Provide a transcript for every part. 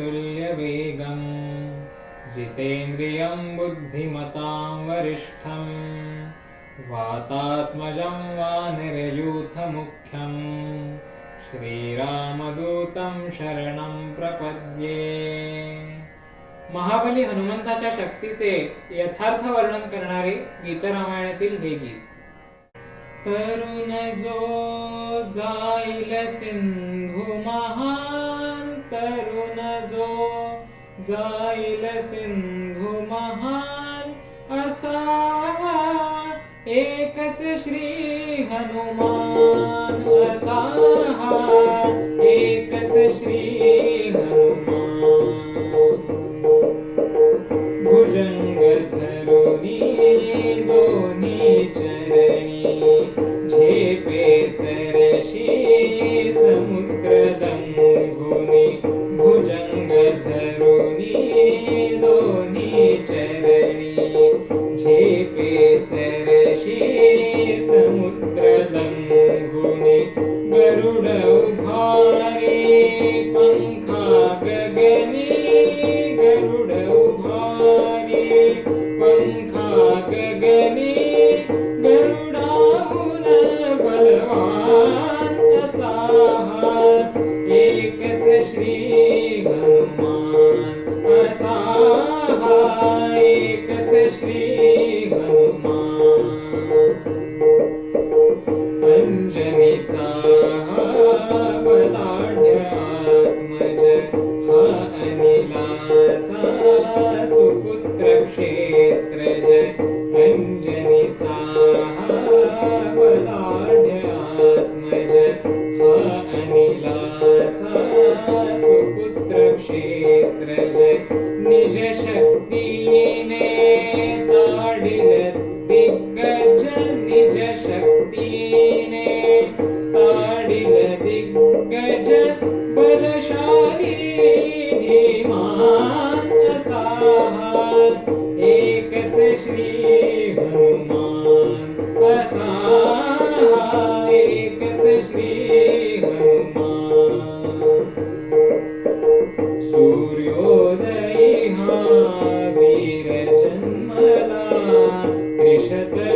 तुल्यवेगम् जितेन्द्रियं बुद्धिमतां वरिष्ठम् वातात्मजं वा वानरयूथमुख्यम् श्रीरामदूतं शरणं प्रपद्ये। महाबली हनुमंताच्या शक्तीचे यथार्थ वर्णन करणारे गीतरामायणातील हे गीत. तरुण जो जाईल सिंधू महा जाईल सिंधू महान असावा एकच श्री हनुमान असाहा गरुड उभारे पंखा गगनी गरुड पंखा गगनी गरुडाहून बलवान असाहा दिग्गज निज शक्तीने ताडिल दिग्गज बलशाली धीमान असाहा एकच श्री Yeah.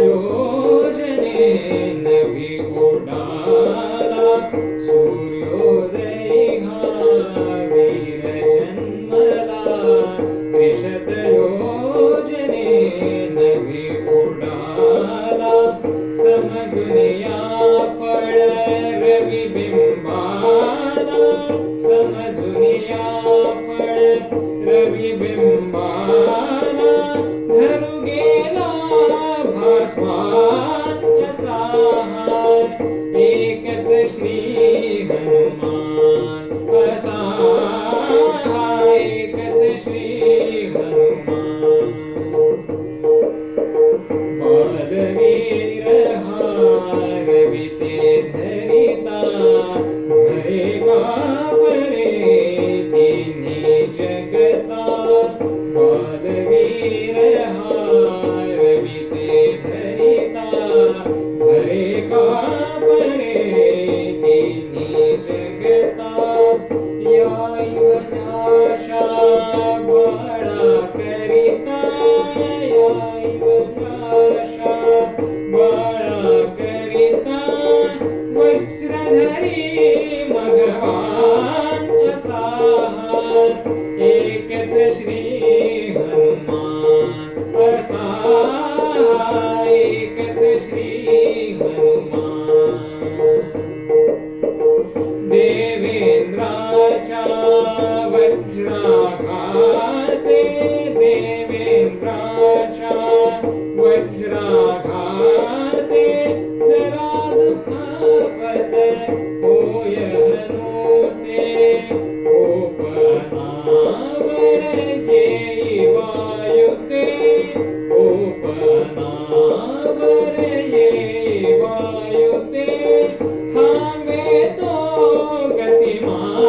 Yes, I. एकच श्री हनुमान असा एकच श्री हनुमान. देवेंद्राच्या वज्राघाते. देवेंद्राच्या वज्राघाते. जरा दुखापत होय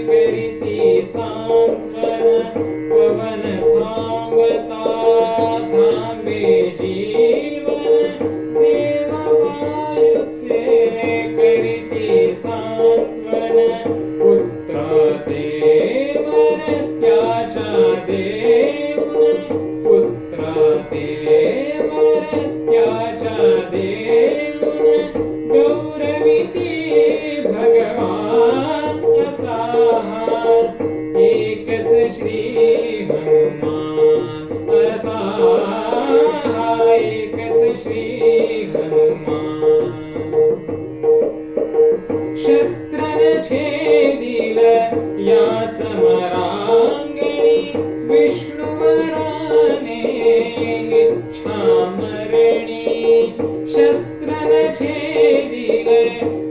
थांब सांत्वन पवन थांबता थांबे जीवन देव वायुचे करीती सांत्वन पुत्र देवर त्याच्या देऊन पुत्र देवर त्याच्या देऊन गौरविती भगवान शस्त्रन छेदिल या समरांगणी विष्णुवराने इच्छा मरणी शस्त्रन छेदिल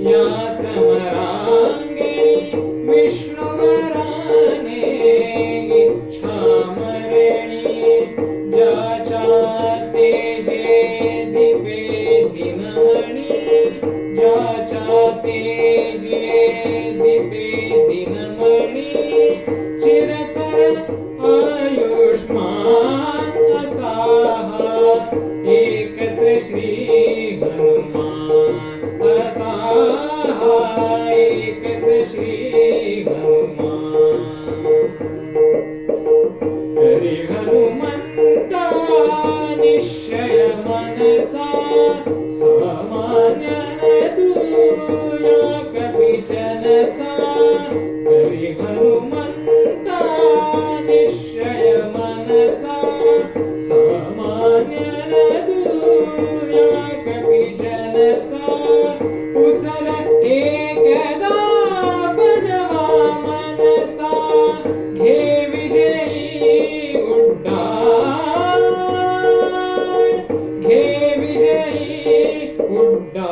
या समरांगणी विष्णुवराने इच्छा मरणी ज्याच्या तेजे दिवे दिनमणी ज्याच्या Uzala e ಉಡ್ಡಾ